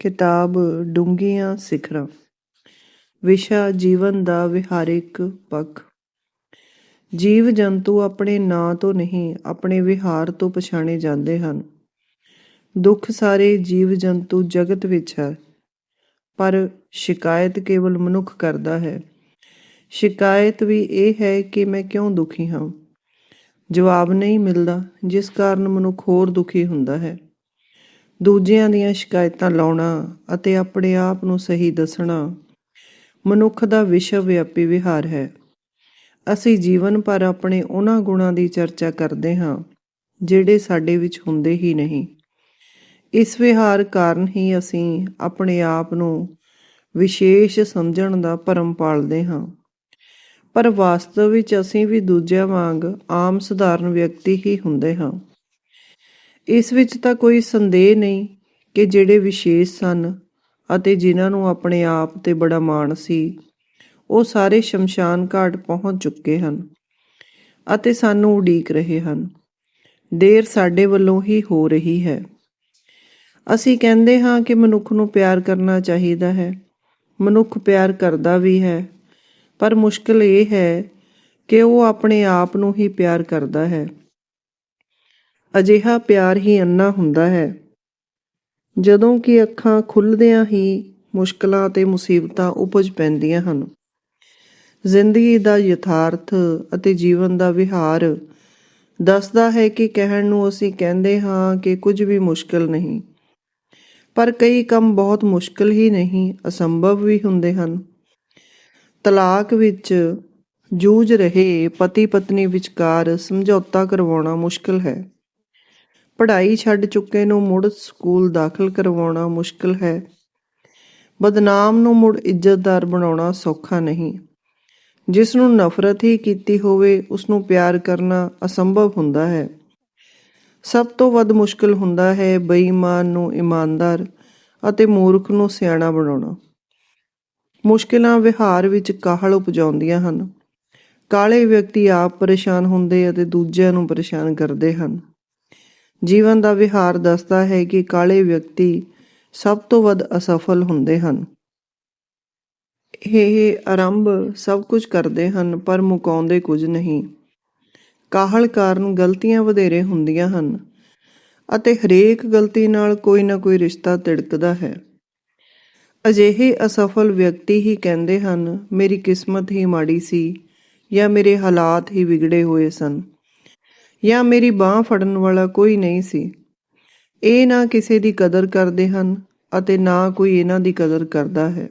ਕਿਤਾਬ ਡੂੰਘੀਆਂ ਸਿਖਰਾਂ। ਵਿਸ਼ਾ ਜੀਵਨ ਦਾ ਵਿਹਾਰਿਕ ਪੱਖ। ਜੀਵ ਜੰਤੂ ਆਪਣੇ ਨਾਂ ਤੋਂ ਨਹੀਂ, ਆਪਣੇ ਵਿਹਾਰ ਤੋਂ ਪਛਾਣੇ ਜਾਂਦੇ ਹਨ। ਦੁੱਖ ਸਾਰੇ ਜੀਵ ਜੰਤੂ ਜਗਤ ਵਿੱਚ ਹੈ, ਪਰ ਸ਼ਿਕਾਇਤ ਕੇਵਲ ਮਨੁੱਖ ਕਰਦਾ ਹੈ। ਸ਼ਿਕਾਇਤ ਵੀ ਇਹ ਹੈ ਕਿ ਮੈਂ ਕਿਉਂ ਦੁਖੀ ਹਾਂ? ਜਵਾਬ ਨਹੀਂ ਮਿਲਦਾ, ਜਿਸ ਕਾਰਨ ਮਨੁੱਖ ਹੋਰ ਦੁਖੀ ਹੁੰਦਾ ਹੈ। ਦੂਜਿਆਂ ਦੀਆਂ ਸ਼ਿਕਾਇਤਾਂ ਲਾਉਣਾ ਅਤੇ ਆਪਣੇ ਆਪ ਨੂੰ ਸਹੀ ਦੱਸਣਾ ਮਨੁੱਖ ਦਾ ਵਿਸ਼ਵ ਵਿਆਪੀ ਵਿਹਾਰ ਹੈ। ਅਸੀਂ ਜੀਵਨ ਭਰ ਆਪਣੇ ਉਹਨਾਂ ਗੁਣਾਂ ਦੀ ਚਰਚਾ ਕਰਦੇ ਹਾਂ, ਜਿਹੜੇ ਸਾਡੇ ਵਿੱਚ ਹੁੰਦੇ ਹੀ ਨਹੀਂ। ਇਸ ਵਿਹਾਰ ਕਾਰਨ ਹੀ ਅਸੀਂ ਆਪਣੇ ਆਪ ਨੂੰ ਵਿਸ਼ੇਸ਼ ਸਮਝਣ ਦਾ ਭਰਮ ਪਾਲਦੇ ਹਾਂ। ਪਰ ਵਾਸਤਵ ਵਿੱਚ ਅਸੀਂ ਵੀ ਦੂਜਿਆਂ ਵਾਂਗ ਆਮ ਸਧਾਰਨ ਵਿਅਕਤੀ ਹੀ ਹੁੰਦੇ ਹਾਂ। ਇਸ ਵਿੱਚ ਤਾਂ ਕੋਈ ਸੰਦੇਹ ਨਹੀਂ ਕਿ ਜਿਹੜੇ ਵਿਸ਼ੇਸ਼ ਸਨ ਅਤੇ ਜਿਨ੍ਹਾਂ ਨੂੰ ਆਪਣੇ ਆਪ ਤੇ ਬੜਾ ਮਾਣ ਸੀ, ਉਹ ਸਾਰੇ ਸ਼ਮਸ਼ਾਨ ਘਾਟ ਪਹੁੰਚ ਚੁੱਕੇ ਹਨ ਅਤੇ ਸਾਨੂੰ ਉਡੀਕ ਰਹੇ ਹਨ। ਦੇਰ ਸਾਡੇ ਵੱਲੋਂ ਹੀ ਹੋ ਰਹੀ ਹੈ। ਅਸੀਂ ਕਹਿੰਦੇ ਹਾਂ ਕਿ ਮਨੁੱਖ ਨੂੰ ਪਿਆਰ ਕਰਨਾ ਚਾਹੀਦਾ ਹੈ। ਮਨੁੱਖ ਪਿਆਰ ਕਰਦਾ ਵੀ ਹੈ, ਪਰ ਮੁਸ਼ਕਲ ਇਹ ਹੈ ਕਿ ਉਹ ਆਪਣੇ ਆਪ ਨੂੰ ਹੀ ਪਿਆਰ ਕਰਦਾ ਹੈ। ਅਜਿਹਾ ਪਿਆਰ ਹੀ ਅੰਨਾ ਹੁੰਦਾ ਹੈ। ਜਦੋਂ ਕਿ ਅੱਖਾਂ ਖੁੱਲਦਿਆਂ ਹੀ ਮੁਸ਼ਕਲਾਂ ਤੇ ਮੁਸੀਬਤਾਂ ਉਪਜ ਪੈਂਦੀਆਂ ਹਨ। ਜ਼ਿੰਦਗੀ ਦਾ ਯਥਾਰਥ ਅਤੇ ਜੀਵਨ ਦਾ ਵਿਹਾਰ ਦੱਸਦਾ ਹੈ ਕਿ ਕਹਿਣ ਨੂੰ ਅਸੀਂ ਕਹਿੰਦੇ ਹਾਂ ਕਿ ਕੁਝ ਵੀ ਮੁਸ਼ਕਲ ਨਹੀਂ, ਪਰ ਕਈ ਕੰਮ ਬਹੁਤ ਮੁਸ਼ਕਲ ਹੀ ਨਹੀਂ, ਅਸੰਭਵ ਵੀ ਹੁੰਦੇ ਹਨ। ਤਲਾਕ ਵਿੱਚ ਜੂਝ ਰਹੇ ਪਤੀ ਪਤਨੀ ਵਿਚਕਾਰ ਸਮਝੌਤਾ ਕਰਵਾਉਣਾ ਮੁਸ਼ਕਲ ਹੈ। ਪੜ੍ਹਾਈ ਛੱਡ ਚੁੱਕੇ ਨੂੰ ਮੁੜ ਸਕੂਲ ਦਾਖਲ ਕਰਵਾਉਣਾ ਮੁਸ਼ਕਲ ਹੈ। ਬਦਨਾਮ ਨੂੰ ਮੁੜ ਇੱਜ਼ਤਦਾਰ ਬਣਾਉਣਾ ਸੌਖਾ ਨਹੀਂ। ਜਿਸ ਨੂੰ ਨਫ਼ਰਤ ਹੀ ਕੀਤੀ ਹੋਵੇ, ਉਸ ਨੂੰ ਪਿਆਰ ਕਰਨਾ ਅਸੰਭਵ ਹੁੰਦਾ ਹੈ। ਸਭ ਤੋਂ ਵੱਧ ਮੁਸ਼ਕਲ ਹੁੰਦਾ ਹੈ ਬੇਈਮਾਨ ਨੂੰ ਇਮਾਨਦਾਰ ਅਤੇ ਮੂਰਖ ਨੂੰ ਸਿਆਣਾ ਬਣਾਉਣਾ। ਮੁਸ਼ਕਿਲਾਂ ਵਿਹਾਰ ਵਿੱਚ ਕਾਹਲ ਉਪਜਾਉਂਦੀਆਂ ਹਨ। ਕਾਲੇ ਵਿਅਕਤੀ ਆਪ ਪਰੇਸ਼ਾਨ ਹੁੰਦੇ ਅਤੇ ਦੂਜਿਆਂ ਨੂੰ ਪਰੇਸ਼ਾਨ ਕਰਦੇ ਹਨ। ਜੀਵਨ ਦਾ ਵਿਹਾਰ ਦੱਸਦਾ ਹੈ ਕਿ ਕਾਲੇ ਵਿਅਕਤੀ ਸਭ ਤੋਂ ਵੱਧ ਅਸਫਲ ਹੁੰਦੇ ਹਨ। ਇਹ ਆਰੰਭ ਸਭ ਕੁਝ ਕਰਦੇ ਹਨ, ਪਰ ਮੁਕਾਉਂਦੇ ਕੁਝ ਨਹੀਂ। ਕਾਹਲ ਕਾਰਨ ਗਲਤੀਆਂ ਵਧੇਰੇ ਹੁੰਦੀਆਂ ਹਨ ਅਤੇ ਹਰੇਕ ਗਲਤੀ ਨਾਲ ਕੋਈ ਨਾ ਕੋਈ ਰਿਸ਼ਤਾ ਤਿੜਕਦਾ ਹੈ। ਅਜਿਹੇ ਅਸਫਲ ਵਿਅਕਤੀ ਹੀ ਕਹਿੰਦੇ ਹਨ, ਮੇਰੀ ਕਿਸਮਤ ਹੀ ਮਾੜੀ ਸੀ ਜਾਂ ਮੇਰੇ ਹਾਲਾਤ ਹੀ ਵਿਗੜੇ ਹੋਏ ਸਨ। ਜਾਂ ਮੇਰੀ ਬਾਹ ਫੜਨ ਵਾਲਾ ਕੋਈ ਨਹੀਂ ਸੀ। ਇਹ ਨਾ ਕਿਸੇ ਦੀ ਕਦਰ ਕਰਦੇ ਹਨ ਅਤੇ ਨਾ ਕੋਈ ਇਹਨਾਂ ਦੀ ਕਦਰ ਕਰਦਾ ਹੈ।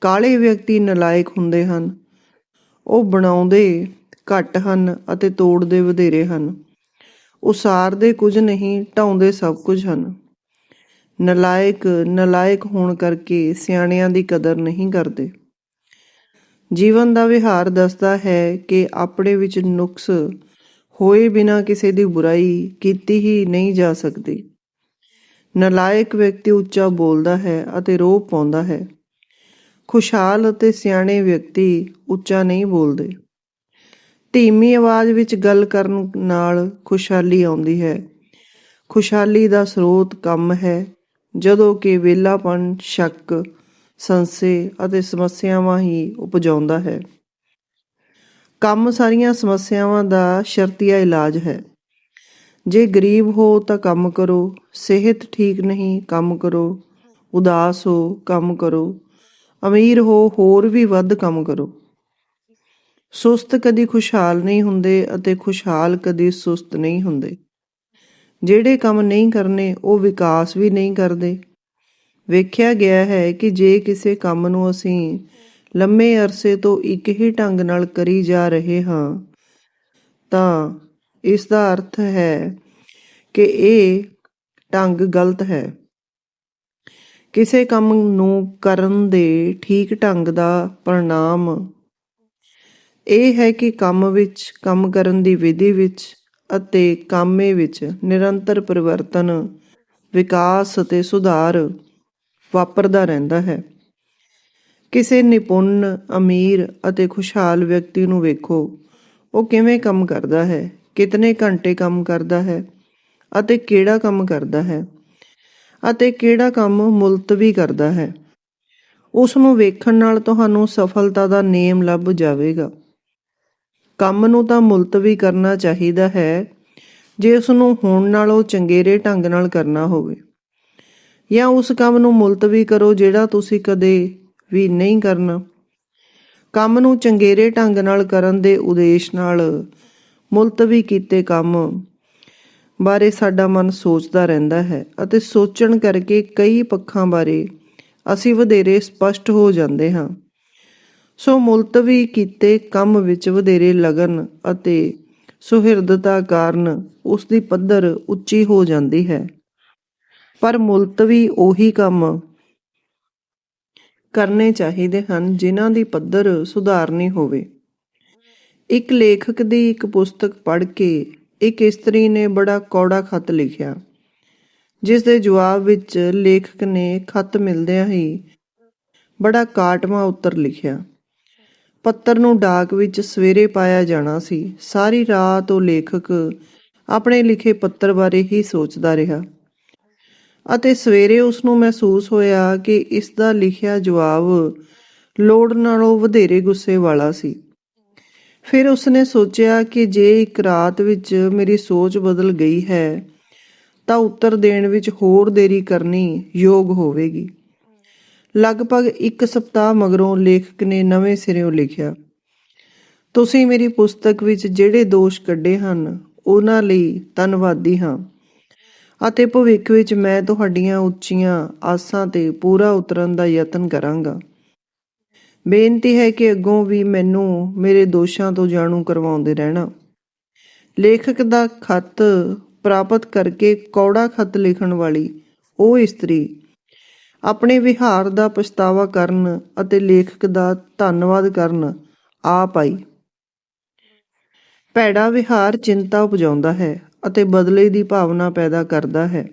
ਕਾਲੇ ਵਿਅਕਤੀ ਨਲਾਇਕ ਹੁੰਦੇ ਹਨ। ਉਹ ਬਣਾਉਂਦੇ, ਘੱਟ ਹਨ ਅਤੇ ਤੋੜਦੇ ਵਧੇਰੇ ਹਨ। ਉਸਾਰਦੇ ਕੁਝ ਨਹੀਂ, ਢਾਉਂਦੇ ਸਭ ਕੁਝ ਹਨ। ਨਲਾਇਕ ਨਲਾਇਕ ਹੋਣ ਕਰਕੇ ਸਿਆਣਿਆਂ ਦੀ ਕਦਰ ਨਹੀਂ ਕਰਦੇ। ਜੀਵਨ ਦਾ ਵਿਹਾਰ ਦੱਸਦਾ ਹੈ ਕਿ ਆਪਣੇ ਵਿੱਚ ਨੁਕਸ ਹੋਏ ਬਿਨਾ ਕਿਸੇ ਦੀ ਬੁਰਾਈ ਕੀਤੀ ਹੀ ਨਹੀਂ ਜਾ ਸਕਦੀ। ਨਲਾਇਕ ਵਿਅਕਤੀ ਉੱਚਾ ਬੋਲਦਾ ਹੈ ਅਤੇ ਰੋਹ ਪਾਉਂਦਾ ਹੈ। ਖੁਸ਼ਹਾਲ ਅਤੇ ਸਿਆਣੇ ਵਿਅਕਤੀ ਉੱਚਾ ਨਹੀਂ ਬੋਲਦੇ। ਧੀਮੀ ਆਵਾਜ਼ ਵਿੱਚ ਗੱਲ ਕਰਨ ਨਾਲ ਖੁਸ਼ਹਾਲੀ ਆਉਂਦੀ ਹੈ। ਖੁਸ਼ਹਾਲੀ ਦਾ ਸਰੋਤ ਕੰਮ ਹੈ। ਜਦੋਂ ਕਿ ਵਿਹਲਾਪਣ ਸ਼ੱਕ, ਸੰਸੇ ਅਤੇ ਸਮੱਸਿਆਵਾਂ ਹੀ ਉਪਜਾਉਂਦਾ ਹੈ। ਕੰਮ ਸਾਰੀਆਂ ਸਮੱਸਿਆਵਾਂ ਦਾ ਸ਼ਰਤੀਆ ਇਲਾਜ ਹੈ। ਜੇ ਗਰੀਬ ਹੋ ਤਾਂ ਕੰਮ ਕਰੋ, ਸਿਹਤ ਠੀਕ ਨਹੀਂ ਕੰਮ ਕਰੋ, ਉਦਾਸ ਹੋ ਕੰਮ ਕਰੋ, ਅਮੀਰ ਹੋ ਹੋਰ ਵੀ ਵੱਧ ਕੰਮ ਕਰੋ। ਸੁਸਤ ਕਦੀ ਖੁਸ਼ਹਾਲ ਨਹੀਂ ਹੁੰਦੇ ਅਤੇ ਖੁਸ਼ਹਾਲ ਕਦੀ ਸੁਸਤ ਨਹੀਂ ਹੁੰਦੇ। ਜਿਹੜੇ ਕੰਮ ਨਹੀਂ ਕਰਨੇ, ਉਹ ਵਿਕਾਸ ਵੀ ਨਹੀਂ ਕਰਦੇ। ਵੇਖਿਆ ਗਿਆ ਹੈ ਕਿ ਜੇ ਕਿਸੇ ਕੰਮ ਨੂੰ ਅਸੀਂ ਲੰਮੇ ਅਰਸੇ ਤੋਂ ਇੱਕ ਹੀ ਢੰਗ ਨਾਲ ਕਰੀ ਜਾ ਰਹੇ ਹਾਂ। ਤਾਂ ਇਸ ਦਾ ਅਰਥ ਹੈ ਕਿ ਇਹ ਢੰਗ ਗਲਤ ਹੈ। ਕਿਸੇ ਕੰਮ ਨੂੰ ਕਰਨ ਦੇ ਠੀਕ ਢੰਗ ਦਾ ਪ੍ਰਣਾਮ ਇਹ ਹੈ ਕਿ ਕੰਮ ਵਿੱਚ, ਕੰਮ ਕਰਨ ਦੀ ਵਿਧੀ ਵਿੱਚ ਅਤੇ ਕਾਮੇ ਵਿੱਚ ਨਿਰੰਤਰ ਪਰਿਵਰਤਨ, ਵਿਕਾਸ ਅਤੇ ਸੁਧਾਰ ਵਾਪਰਦਾ ਰਹਿੰਦਾ ਹੈ। ਕਿਸੇ ਨਿਪੁੰਨ, ਅਮੀਰ ਅਤੇ ਖੁਸ਼ਹਾਲ ਵਿਅਕਤੀ ਨੂੰ ਵੇਖੋ। ਉਹ ਕਿਵੇਂ ਕੰਮ ਕਰਦਾ ਹੈ? ਕਿਤਨੇ ਘੰਟੇ ਕੰਮ ਕਰਦਾ ਹੈ? ਅਤੇ ਕਿਹੜਾ ਕੰਮ ਕਰਦਾ ਹੈ? ਅਤੇ ਕਿਹੜਾ ਕੰਮ ਮੁਲਤਵੀ ਕਰਦਾ ਹੈ? ਉਸ ਨੂੰ ਵੇਖਣ ਨਾਲ ਤੁਹਾਨੂੰ ਸਫਲਤਾ ਦਾ ਨੇਮ ਲੱਭ ਜਾਵੇਗਾ। ਕੰਮ ਨੂੰ ਤਾਂ ਮੁਲਤਵੀ ਕਰਨਾ ਚਾਹੀਦਾ ਹੈ। ਜੇ ਉਸ ਨੂੰ ਹੋਣ ਨਾਲੋਂ ਚੰਗੇਰੇ ਢੰਗ ਨਾਲ ਕਰਨਾ ਹੋਵੇ। ਜਾਂ ਉਸ ਕੰਮ ਨੂੰ ਮੁਲਤਵੀ ਕਰੋ ਜਿਹੜਾ ਤੁਸੀਂ ਕਦੇ ਵੀ ਨਹੀਂ ਕਰਨਾ। ਕੰਮ ਨੂੰ ਚੰਗੇਰੇ ਢੰਗ ਨਾਲ ਕਰਨ ਦੇ ਉਦੇਸ਼ ਨਾਲ ਮੁਲਤਵੀ ਕੀਤੇ ਕੰਮ ਬਾਰੇ ਸਾਡਾ ਮਨ ਸੋਚਦਾ ਰਹਿੰਦਾ ਹੈ ਅਤੇ ਸੋਚਣ ਕਰਕੇ ਕਈ ਪੱਖਾਂ ਬਾਰੇ ਅਸੀਂ ਵਧੇਰੇ ਸਪਸ਼ਟ ਹੋ ਜਾਂਦੇ ਹਾਂ। ਸੋ ਮੁਲਤਵੀ ਕੀਤੇ ਕੰਮ ਵਿੱਚ ਵਧੇਰੇ ਲਗਨ ਅਤੇ ਸੁਹਿਰਦਤਾ ਕਾਰਨ ਉਸ ਦੀ ਪੱਧਰ ਉੱਚੀ ਹੋ ਜਾਂਦੀ ਹੈ। ਪਰ ਮੁਲਤਵੀ ਉਹੀ ਕੰਮ ਕਰਨੇ ਚਾਹੀਦੇ ਹਨ ਜਿਨ੍ਹਾਂ ਦੀ ਪੱਧਰ ਸੁਧਾਰਨੀ ਹੋਵੇ। ਇੱਕ ਲੇਖਕ ਦੀ ਇੱਕ ਪੁਸਤਕ ਪੜ੍ਹ ਕੇ ਇੱਕ ਇਸਤਰੀ ਨੇ ਬੜਾ ਕੌੜਾ ਖਤ ਲਿਖਿਆ ਜਿਸ ਦੇ ਜਵਾਬ ਵਿੱਚ ਲੇਖਕ ਨੇ ਖਤ ਮਿਲਦਿਆਂ ਹੀ ਬੜਾ ਕਾਟਵਾ ਉੱਤਰ ਲਿਖਿਆ। ਪੱਤਰ ਨੂੰ ਡਾਕ ਵਿੱਚ ਸਵੇਰੇ ਪਾਇਆ ਜਾਣਾ ਸੀ। ਸਾਰੀ ਰਾਤ ਉਹ ਲੇਖਕ ਆਪਣੇ ਲਿਖੇ ਪੱਤਰ ਬਾਰੇ ਹੀ ਸੋਚਦਾ ਰਿਹਾ। ਅਤੇ ਸਵੇਰੇ ਉਸ ਨੂੰ ਮਹਿਸੂਸ ਹੋਇਆ ਕਿ ਇਸ ਦਾ ਲਿਖਿਆ ਜਵਾਬ ਲੋੜ ਨਾਲੋਂ ਵਧੇਰੇ ਗੁੱਸੇ ਵਾਲਾ ਸੀ। ਫਿਰ ਉਸਨੇ ਸੋਚਿਆ ਕਿ ਜੇ ਇੱਕ ਰਾਤ ਵਿੱਚ ਮੇਰੀ ਸੋਚ ਬਦਲ ਗਈ ਹੈ, ਤਾਂ ਉੱਤਰ ਦੇਣ ਵਿੱਚ ਹੋਰ ਦੇਰੀ ਕਰਨੀ ਯੋਗ ਹੋਵੇਗੀ। ਲਗਭਗ ਇੱਕ ਸਪਤਾਹ ਮਗਰੋਂ ਲੇਖਕ ਨੇ ਨਵੇਂ ਸਿਰਿਓਂ ਲਿਖਿਆ, ਤੁਸੀਂ ਮੇਰੀ ਪੁਸਤਕ ਵਿੱਚ ਜਿਹੜੇ ਦੋਸ਼ ਕੱਢੇ ਹਨ, ਉਹਨਾਂ ਲਈ ਧੰਨਵਾਦੀ ਹਾਂ। ਅਤੇ ਭਵਿੱਖ ਵਿੱਚ ਮੈਂ ਤੁਹਾਡੀਆਂ ਉੱਚੀਆਂ ਆਸਾਂ ਤੇ ਪੂਰਾ ਉਤਰਨ ਦਾ ਯਤਨ ਕਰਾਂਗਾ। ਬੇਨਤੀ ਹੈ ਕਿ ਅੱਗੋਂ ਵੀ ਮੈਨੂੰ ਮੇਰੇ ਦੋਸ਼ਾਂ ਤੋਂ ਜਾਣੂ ਕਰਵਾਉਂਦੇ ਰਹਿਣਾ। ਲੇਖਕ ਦਾ ਖਤ ਪ੍ਰਾਪਤ ਕਰਕੇ ਕੌੜਾ ਖਤ ਲਿਖਣ ਵਾਲੀ ਉਹ ਇਸਤਰੀ ਆਪਣੇ ਵਿਹਾਰ ਦਾ ਪਛਤਾਵਾ ਕਰਨ ਅਤੇ ਲੇਖਕ ਦਾ ਧੰਨਵਾਦ ਕਰਨ ਆ ਪਾਈ ਭੈੜਾ ਵਿਹਾਰ ਚਿੰਤਾ ਉਪਜਾਉਂਦਾ ਹੈ ਅਤੇ ਬਦਲੇ ਦੀ ਭਾਵਨਾ ਪੈਦਾ ਕਰਦਾ ਹੈ।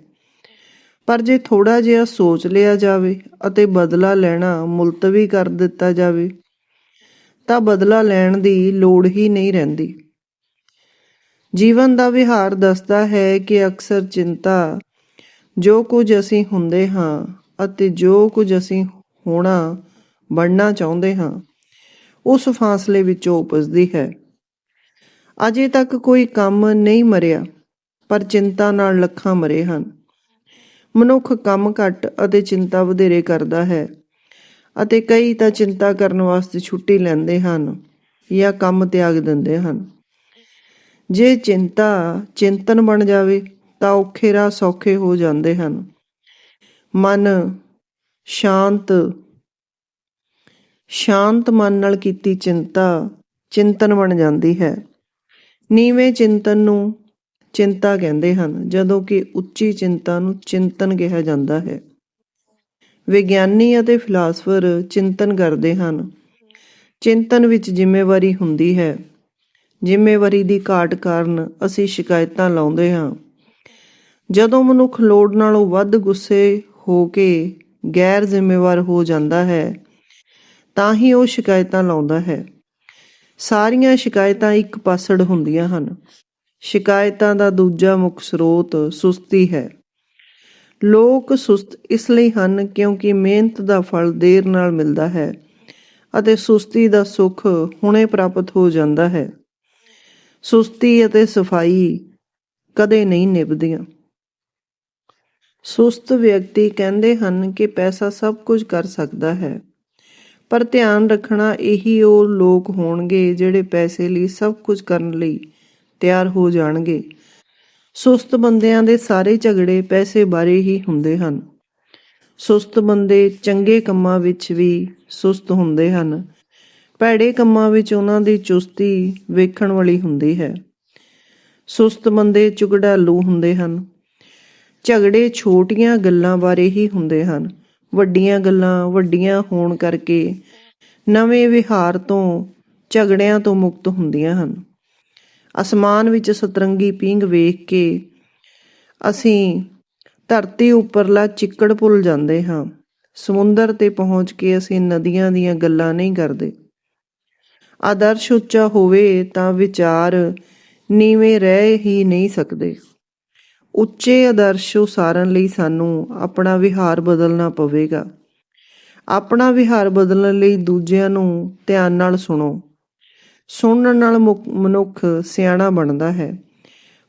ਪਰ ਜੇ ਥੋੜਾ ਜਿਹਾ ਸੋਚ ਲਿਆ ਜਾਵੇ ਅਤੇ ਬਦਲਾ ਲੈਣਾ ਮੁਲਤਵੀ ਕਰ ਦਿੱਤਾ ਜਾਵੇ, ਤਾਂ ਬਦਲਾ ਲੈਣ ਦੀ ਲੋੜ ਹੀ ਨਹੀਂ ਰਹਿੰਦੀ। ਜੀਵਨ ਦਾ ਵਿਹਾਰ ਦੱਸਦਾ ਹੈ ਕਿ ਅਕਸਰ ਚਿੰਤਾ, ਜੋ ਕੁਝ ਅਸੀਂ ਹੁੰਦੇ ਹਾਂ ਅਤੇ ਜੋ ਕੁਝ ਅਸੀਂ ਹੋਣਾ ਬਣਨਾ ਚਾਹੁੰਦੇ ਹਾਂ, ਉਸ ਫਾਸਲੇ ਵਿੱਚੋਂ ਉਪਜਦੀ ਹੈ। ਅਜੇ ਤੱਕ ਕੋਈ ਕੰਮ ਨਹੀਂ ਮਰਿਆ। ਪਰ ਚਿੰਤਾ ਨਾਲ ਲੱਖਾਂ ਮਰੇ ਹਨ। ਮਨੁੱਖ ਕੰਮ ਘੱਟ ਅਤੇ ਚਿੰਤਾ ਵਧੇਰੇ ਕਰਦਾ ਹੈ ਅਤੇ ਕਈ ਤਾਂ ਚਿੰਤਾ ਕਰਨ ਵਾਸਤੇ ਛੁੱਟੀ ਲੈਂਦੇ ਹਨ ਜਾਂ ਕੰਮ ਤਿਆਗ ਦਿੰਦੇ ਹਨ। ਜੇ ਚਿੰਤਾ ਚਿੰਤਨ ਬਣ ਜਾਵੇ ਤਾਂ ਔਖੇ ਰਾਹ ਸੌਖੇ ਹੋ ਜਾਂਦੇ ਹਨ। ਮਨ ਸ਼ਾਂਤ ਸ਼ਾਂਤ ਮਨ ਨਾਲ ਕੀਤੀ ਚਿੰਤਾ ਚਿੰਤਨ ਬਣ ਜਾਂਦੀ ਹੈ। ਨੀਵੇਂ ਚਿੰਤਨ ਨੂੰ ਚਿੰਤਾ ਕਹਿੰਦੇ ਹਨ, ਜਦੋਂ ਕਿ ਉੱਚੀ ਚਿੰਤਾ ਨੂੰ ਚਿੰਤਨ ਕਿਹਾ ਜਾਂਦਾ ਹੈ। ਵਿਗਿਆਨੀ ਅਤੇ ਫਿਲਾਸਫਰ ਚਿੰਤਨ ਕਰਦੇ ਹਨ। ਚਿੰਤਨ ਵਿੱਚ ਜ਼ਿੰਮੇਵਾਰੀ ਹੁੰਦੀ ਹੈ। ਜ਼ਿੰਮੇਵਾਰੀ ਦੀ ਘਾਟ ਕਾਰਨ ਅਸੀਂ ਸ਼ਿਕਾਇਤਾਂ ਲਾਉਂਦੇ ਹਾਂ। ਜਦੋਂ ਮਨੁੱਖ ਲੋੜ ਨਾਲੋਂ ਵੱਧ ਗੁੱਸੇ ਹੋ ਕੇ ਗੈਰ ਜ਼ਿੰਮੇਵਾਰ ਹੋ ਜਾਂਦਾ ਹੈ, ਤਾਂ ਹੀ ਉਹ ਸ਼ਿਕਾਇਤਾਂ ਲਾਉਂਦਾ ਹੈ। ਸਾਰੀਆਂ ਸ਼ਿਕਾਇਤਾਂ ਇੱਕ ਪਾਸੜ ਹੁੰਦੀਆਂ ਹਨ। ਸ਼ਿਕਾਇਤਾਂ ਦਾ ਦੂਜਾ ਮੁੱਖ ਸਰੋਤ ਸੁਸਤੀ ਹੈ। ਲੋਕ ਸੁਸਤ ਇਸ ਲਈ ਹਨ ਕਿਉਂਕਿ ਮਿਹਨਤ ਦਾ ਫਲ ਦੇਰ ਨਾਲ ਮਿਲਦਾ ਹੈ ਅਤੇ ਸੁਸਤੀ ਦਾ ਸੁੱਖ ਹੁਣੇ ਪ੍ਰਾਪਤ ਹੋ ਜਾਂਦਾ ਹੈ। ਸੁਸਤੀ ਅਤੇ ਸਫ਼ਾਈ ਕਦੇ ਨਹੀਂ ਨਿਭਦੀਆਂ। ਸੁਸਤ ਵਿਅਕਤੀ ਕਹਿੰਦੇ ਹਨ ਕਿ ਪੈਸਾ ਸਭ ਕੁਝ ਕਰ ਸਕਦਾ ਹੈ, ਪਰ ਧਿਆਨ ਰੱਖਣਾ ਇਹੀ ਉਹ ਲੋਕ ਹੋਣਗੇ ਜਿਹੜੇ ਪੈਸੇ ਲਈ ਸਭ ਕੁਝ ਕਰਨ ਲਈ ਤਿਆਰ ਹੋ ਜਾਣਗੇ। ਸੁਸਤ ਬੰਦਿਆਂ ਦੇ ਸਾਰੇ ਝਗੜੇ ਪੈਸੇ ਬਾਰੇ ਹੀ ਹੁੰਦੇ ਹਨ। ਸੁਸਤ ਬੰਦੇ ਚੰਗੇ ਕੰਮਾਂ ਵਿੱਚ ਵੀ ਸੁਸਤ ਹੁੰਦੇ ਹਨ। ਭੈੜੇ ਕੰਮਾਂ ਵਿੱਚ ਉਹਨਾਂ ਦੀ ਚੁਸਤੀ ਵੇਖਣ ਵਾਲੀ ਹੁੰਦੀ ਹੈ। ਸੁਸਤ ਬੰਦੇ ਚੁਗੜਾਲੂ ਹੁੰਦੇ ਹਨ। ਝਗੜੇ ਛੋਟੀਆਂ ਗੱਲਾਂ ਬਾਰੇ ਹੀ ਹੁੰਦੇ ਹਨ। ਵੱਡੀਆਂ ਗੱਲਾਂ ਵੱਡੀਆਂ ਹੋਣ ਕਰਕੇ ਨਵੇਂ ਵਿਹਾਰ ਤੋਂ ਝਗੜਿਆਂ ਤੋਂ ਮੁਕਤ ਹੁੰਦੀਆਂ ਹਨ। ਅਸਮਾਨ ਵਿੱਚ ਸਤਰੰਗੀ ਪਿੰਗ ਵੇਖ ਕੇ ਅਸੀਂ ਧਰਤੀ ਉੱਪਰਲਾ ਚਿੱਕੜ ਭੁੱਲ ਜਾਂਦੇ ਹਾਂ। ਸਮੁੰਦਰ ਤੇ ਪਹੁੰਚ ਕੇ ਅਸੀਂ ਨਦੀਆਂ ਦੀਆਂ ਗੱਲਾਂ ਨਹੀਂ ਕਰਦੇ। ਆਦਰਸ਼ ਉੱਚਾ ਹੋਵੇ ਤਾਂ ਵਿਚਾਰ ਨੀਵੇਂ ਰਹਿ ਹੀ ਨਹੀਂ ਸਕਦੇ। ਉੱਚੇ ਆਦਰਸ਼ ਉਸਾਰਨ ਲਈ ਸਾਨੂੰ ਆਪਣਾ ਵਿਹਾਰ ਬਦਲਣਾ ਪਵੇਗਾ। ਆਪਣਾ ਵਿਹਾਰ ਬਦਲਣ ਲਈ ਦੂਜਿਆਂ ਨੂੰ ਧਿਆਨ ਨਾਲ ਸੁਣੋ। ਸੁਣਨ ਨਾਲ ਮੁਕ- ਮਨੁੱਖ ਸਿਆਣਾ ਬਣਦਾ ਹੈ।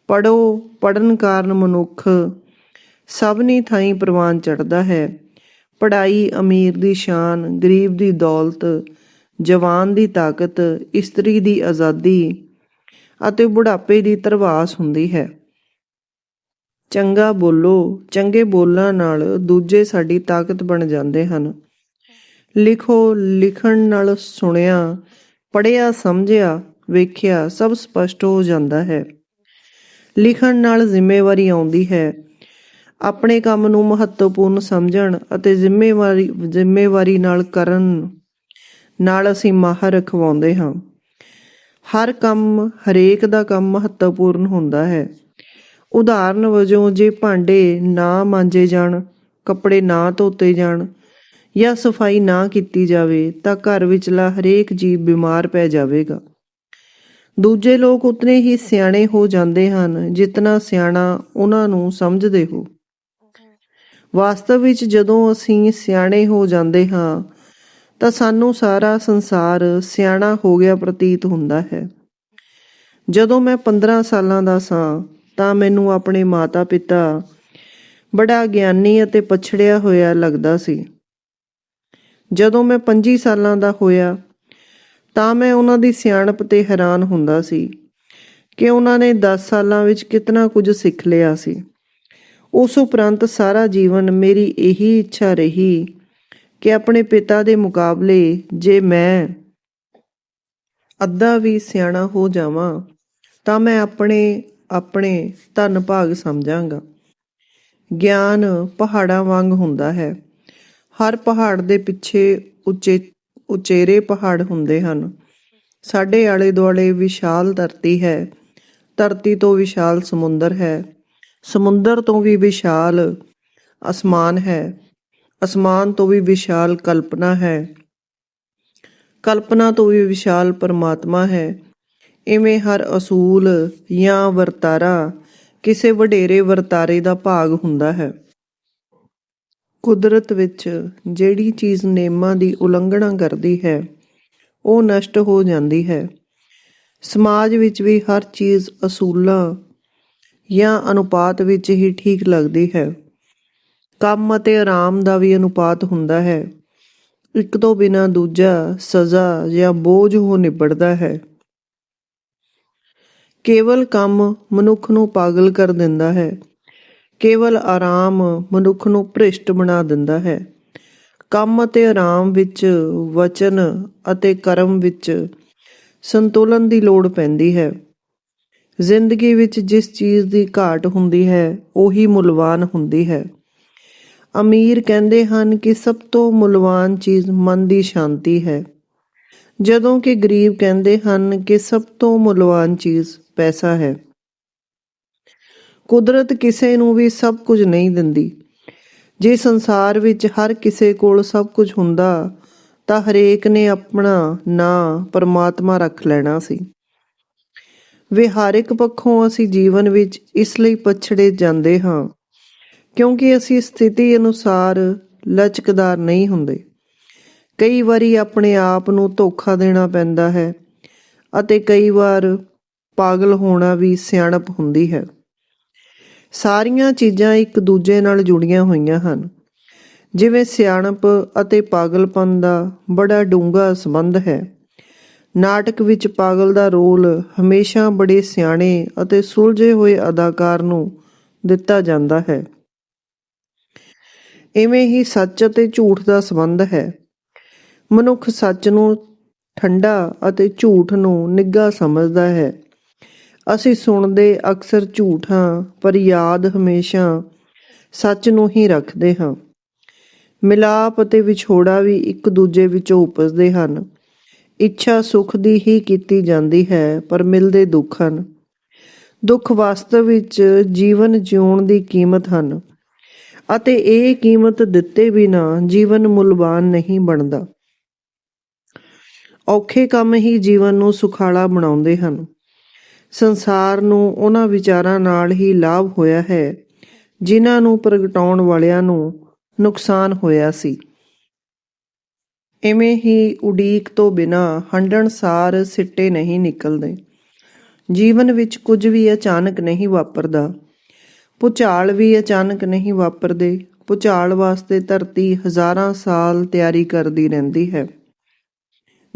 ਪੜੋ ਪੜਨ ਕਾਰਨ ਮਨੁੱਖ ਸਭਨੀ ਥਾਈਂ ਪ੍ਰਵਾਨ ਚੜਦਾ ਹੈ। ਪੜਾਈ ਅਮੀਰ ਦੀ ਸ਼ਾਨ, ਗਰੀਬ ਦੀ ਦੌਲਤ, ਜਵਾਨ ਦੀ ਤਾਕਤ, ਇਸਤਰੀ ਦੀ ਆਜ਼ਾਦੀ ਅਤੇ ਬੁਢਾਪੇ ਦੀ ਤਰਵਾਸ ਹੁੰਦੀ ਹੈ। ਚੰਗਾ ਬੋਲੋ, ਚੰਗੇ ਬੋਲਾਂ ਨਾਲ ਦੂਜੇ ਸਾਡੀ ਤਾਕਤ ਬਣ ਜਾਂਦੇ ਹਨ। ਲਿਖੋ, ਲਿਖਣ ਨਾਲ ਸੁਣਿਆ ਪੜਿਆ ਸਮਝਿਆ, ਵੇਖਿਆ ਸਭ ਸਪਸ਼ਟ ਹੋ ਜਾਂਦਾ ਹੈ। ਲਿਖਣ ਨਾਲ ਜ਼ਿੰਮੇਵਾਰੀ ਆਉਂਦੀ ਹੈ। ਆਪਣੇ ਕੰਮ ਨੂੰ ਮਹੱਤਵਪੂਰਨ ਸਮਝਣ ਅਤੇ ਜ਼ਿੰਮੇਵਾਰੀ ਜ਼ਿੰਮੇਵਾਰੀ ਨਾਲ ਕਰਨ ਨਾਲ ਅਸੀਂ ਮਾਹਰ ਰਖਵਾਉਂਦੇ ਹਾਂ। ਹਰ ਕੰਮ, ਹਰੇਕ ਦਾ ਕੰਮ ਮਹੱਤਵਪੂਰਨ ਹੁੰਦਾ ਹੈ। ਉਦਾਹਰਨ ਵਜੋਂ, ਜੇ ਭਾਂਡੇ ਨਾ ਮਾਂਜੇ ਜਾਣ, ਕੱਪੜੇ ਨਾ ਧੋਤੇ ਜਾਣ ਜਾਂ ਸਫ਼ਾਈ ਨਾ ਕੀਤੀ ਜਾਵੇ ਤਾਂ ਘਰ ਵਿਚਲਾ ਹਰੇਕ ਜੀਵ ਬਿਮਾਰ ਪੈ ਜਾਵੇਗਾ। ਦੂਜੇ ਲੋਕ ਉਤਨੇ ਹੀ ਸਿਆਣੇ ਹੋ ਜਾਂਦੇ ਹਨ ਜਿਤਨਾ ਸਿਆਣਾ ਉਹਨਾਂ ਨੂੰ ਸਮਝਦੇ ਹੋ। ਵਾਸਤਵ ਵਿੱਚ ਜਦੋਂ ਅਸੀਂ ਸਿਆਣੇ ਹੋ ਜਾਂਦੇ ਹਾਂ ਤਾਂ ਸਾਨੂੰ ਸਾਰਾ ਸੰਸਾਰ ਸਿਆਣਾ ਹੋ ਗਿਆ ਪ੍ਰਤੀਤ ਹੁੰਦਾ ਹੈ। ਜਦੋਂ ਮੈਂ 15 ਸਾਲਾਂ ਦਾ ਸਾਂ ਤਾਂ ਮੈਨੂੰ ਆਪਣੇ ਮਾਤਾ-ਪਿਤਾ ਬੜਾ ਗਿਆਨੀ ਅਤੇ ਪਛੜਿਆ ਹੋਇਆ ਲੱਗਦਾ ਸੀ। ਜਦੋਂ ਮੈਂ 25 ਸਾਲਾਂ ਦਾ ਹੋਇਆ, ਤਾਂ ਮੈਂ ਉਹਨਾਂ ਦੀ ਸਿਆਣਪ ਤੇ ਹੈਰਾਨ ਹੁੰਦਾ ਸੀ ਕਿ ਉਹਨਾਂ ਨੇ 10 ਸਾਲਾਂ ਵਿੱਚ ਕਿਤਨਾ ਕੁਝ ਸਿੱਖ ਲਿਆ ਸੀ। ਉਸ ਉਪਰੰਤ ਸਾਰਾ ਜੀਵਨ ਮੇਰੀ ਇਹੀ ਇੱਛਾ ਰਹੀ ਕਿ ਆਪਣੇ ਪਿਤਾ ਦੇ ਮੁਕਾਬਲੇ ਜੇ ਮੈਂ ਅੱਧਾ ਵੀ ਸਿਆਣਾ ਹੋ ਜਾਵਾਂ, ਤਾਂ ਮੈਂ ਆਪਣੇ ਆਪਣੇ ਧਨ ਭਾਗ ਸਮਝਾਂਗਾ। ਗਿਆਨ ਪਹਾੜਾਂ ਵਾਂਗ ਹੁੰਦਾ ਹੈ। ਹਰ ਪਹਾੜ ਦੇ ਪਿੱਛੇ ਉੱਚੇ, ਉਚੇਰੇ ਪਹਾੜ ਹੁੰਦੇ ਹਨ। ਸਾਡੇ ਆਲੇ ਦੁਆਲੇ ਵਿਸ਼ਾਲ ਧਰਤੀ ਹੈ। ਧਰਤੀ ਤੋਂ ਵਿਸ਼ਾਲ ਸਮੁੰਦਰ ਹੈ। ਸਮੁੰਦਰ ਤੋਂ ਵੀ ਵਿਸ਼ਾਲ ਅਸਮਾਨ ਹੈ। ਅਸਮਾਨ ਤੋਂ ਵੀ ਵਿਸ਼ਾਲ ਕਲਪਨਾ ਹੈ। ਕਲਪਨਾ ਤੋਂ ਵੀ ਵਿਸ਼ਾਲ ਪਰਮਾਤਮਾ ਹੈ। ਇਵੇਂ ਹਰ ਅਸੂਲ ਜਾਂ ਵਰਤਾਰਾ ਕਿਸੇ ਵਡੇਰੇ ਵਰਤਾਰੇ ਦਾ ਭਾਗ ਹੁੰਦਾ ਹੈ। ਕੁਦਰਤ ਵਿੱਚ ਜਿਹੜੀ ਚੀਜ਼ ਨਿਯਮਾਂ ਦੀ ਉਲੰਘਣਾ ਕਰਦੀ ਹੈ, ਉਹ ਨਸ਼ਟ ਹੋ ਜਾਂਦੀ ਹੈ। ਸਮਾਜ ਵਿੱਚ ਵੀ ਹਰ ਚੀਜ਼ ਅਸੂਲਾਂ ਜਾਂ ਅਨੁਪਾਤ ਵਿੱਚ ਹੀ ਠੀਕ ਲੱਗਦੀ ਹੈ। ਕੰਮ ਅਤੇ ਆਰਾਮ ਦਾ ਵੀ ਅਨੁਪਾਤ ਹੁੰਦਾ ਹੈ। ਇੱਕ ਤੋਂ ਬਿਨਾ ਦੂਜਾ ਸਜ਼ਾ ਜਾਂ ਬੋਝ ਹੋ ਨਿਬੜਦਾ ਹੈ। ਕੇਵਲ ਕੰਮ ਮਨੁੱਖ ਨੂੰ ਪਾਗਲ ਕਰ ਦਿੰਦਾ ਹੈ। ਕੇਵਲ ਆਰਾਮ ਮਨੁੱਖ ਨੂੰ ਭ੍ਰਿਸ਼ਟ ਬਣਾ ਦਿੰਦਾ ਹੈ। ਕੰਮ ਅਤੇ ਆਰਾਮ ਵਿੱਚ ਵਚਨ ਅਤੇ ਕਰਮ ਵਿੱਚ ਸੰਤੁਲਨ ਦੀ ਲੋੜ ਪੈਂਦੀ ਹੈ। ਜ਼ਿੰਦਗੀ ਵਿੱਚ ਜਿਸ ਚੀਜ਼ ਦੀ ਘਾਟ ਹੁੰਦੀ ਹੈ, ਉਹੀ ਮੁੱਲਵਾਨ ਹੁੰਦੀ ਹੈ। ਅਮੀਰ ਕਹਿੰਦੇ ਹਨ ਕਿ ਸਭ ਤੋਂ ਮੁੱਲਵਾਨ ਚੀਜ਼ ਮਨ ਦੀ ਸ਼ਾਂਤੀ ਹੈ। ਜਦੋਂ ਕਿ ਗਰੀਬ ਕਹਿੰਦੇ ਹਨ ਕਿ ਸਭ ਤੋਂ ਮੁੱਲਵਾਨ ਚੀਜ਼ ਪੈਸਾ ਹੈ। ਕੁਦਰਤ ਕਿਸੇ ਨੂੰ ਵੀ ਸਭ ਕੁਝ ਨਹੀਂ ਦਿੰਦੀ। ਜੇ ਸੰਸਾਰ ਵਿੱਚ ਹਰ ਕਿਸੇ ਕੋਲ ਸਭ ਕੁਝ ਹੁੰਦਾ, ਤਾਂ ਹਰੇਕ ਨੇ ਆਪਣਾ ਨਾਂ ਪਰਮਾਤਮਾ ਰੱਖ ਲੈਣਾ ਸੀ। ਵਿਹਾਰਿਕ ਪੱਖੋਂ ਅਸੀਂ ਜੀਵਨ ਵਿੱਚ ਇਸ ਲਈ ਪਛੜੇ ਜਾਂਦੇ ਹਾਂ, ਕਿਉਂਕਿ ਅਸੀਂ ਸਥਿਤੀ ਅਨੁਸਾਰ ਲਚਕਦਾਰ ਨਹੀਂ ਹੁੰਦੇ। ਕਈ ਵਾਰੀ ਆਪਣੇ ਆਪ ਨੂੰ ਧੋਖਾ ਦੇਣਾ ਪੈਂਦਾ ਹੈ ਅਤੇ ਕਈ ਵਾਰ ਪਾਗਲ ਹੋਣਾ ਵੀ ਸਿਆਣਪ ਹੁੰਦੀ ਹੈ। ਸਾਰੀਆਂ ਚੀਜ਼ਾਂ ਇੱਕ ਦੂਜੇ ਨਾਲ ਜੁੜੀਆਂ ਹੋਈਆਂ ਹਨ। ਜਿਵੇਂ ਸਿਆਣਪ ਅਤੇ ਪਾਗਲਪਨ ਦਾ ਬੜਾ ਡੂੰਘਾ ਸੰਬੰਧ ਹੈ। ਨਾਟਕ ਵਿੱਚ ਪਾਗਲ ਦਾ ਰੋਲ ਹਮੇਸ਼ਾ ਬੜੇ ਸਿਆਣੇ ਅਤੇ ਸੁਲਝੇ ਹੋਏ ਅਦਾਕਾਰ ਨੂੰ ਦਿੱਤਾ ਜਾਂਦਾ ਹੈ। ਇਵੇਂ ਹੀ ਸੱਚ ਅਤੇ ਝੂਠ ਦਾ ਸੰਬੰਧ ਹੈ। ਮਨੁੱਖ ਸੱਚ ਨੂੰ ਠੰਡਾ ਅਤੇ ਝੂਠ ਨੂੰ ਨਿੱਘਾ ਸਮਝਦਾ ਹੈ। ਅਸੀਂ ਸੁਣਦੇ ਅਕਸਰ ਝੂਠ ਹਾਂ, ਪਰ ਯਾਦ ਹਮੇਸ਼ਾ ਸੱਚ ਨੂੰ ਹੀ ਰੱਖਦੇ ਹਾਂ। ਮਿਲਾਪ ਅਤੇ ਵਿਛੋੜਾ ਵੀ ਇੱਕ ਦੂਜੇ ਵਿੱਚੋਂ ਉਪਜਦੇ ਹਨ। ਇੱਛਾ ਸੁਖ ਦੀ ਹੀ ਕੀਤੀ ਜਾਂਦੀ ਹੈ, ਪਰ ਮਿਲਦੇ ਦੁੱਖ ਹਨ। ਦੁੱਖ ਵਾਸਤਵ ਵਿੱਚ ਜੀਵਨ ਜਿਉਣ ਦੀ ਕੀਮਤ ਹਨ, ਅਤੇ ਇਹ ਕੀਮਤ ਦਿੱਤੇ ਬਿਨਾ ਜੀਵਨ ਮੁੱਲਵਾਨ ਨਹੀਂ ਬਣਦਾ। ਔਖੇ ਕੰਮ ਹੀ ਜੀਵਨ ਨੂੰ ਸੁਖਾਲਾ ਬਣਾਉਂਦੇ ਹਨ। ਸੰਸਾਰ ਨੂੰ ਉਹਨਾਂ ਵਿਚਾਰਾਂ ਨਾਲ ਹੀ ਲਾਭ ਹੋਇਆ ਹੈ, ਜਿਨ੍ਹਾਂ ਨੂੰ ਪ੍ਰਗਟਾਉਣ ਵਾਲਿਆਂ ਨੂੰ ਨੁਕਸਾਨ ਹੋਇਆ ਸੀ। ਇਵੇਂ ਹੀ ਉਡੀਕ ਤੋਂ ਬਿਨਾ ਹੰਡਣਸਾਰ ਸਿੱਟੇ ਨਹੀਂ ਨਿਕਲਦੇ। ਜੀਵਨ ਵਿੱਚ ਕੁਝ ਵੀ ਅਚਾਨਕ ਨਹੀਂ ਵਾਪਰਦਾ। ਭੁਚਾਲ ਵੀ ਅਚਾਨਕ ਨਹੀਂ ਵਾਪਰਦੇ। ਭੁਚਾਲ ਵਾਸਤੇ ਧਰਤੀ ਹਜ਼ਾਰਾਂ ਸਾਲ ਤਿਆਰੀ ਕਰਦੀ ਰਹਿੰਦੀ ਹੈ।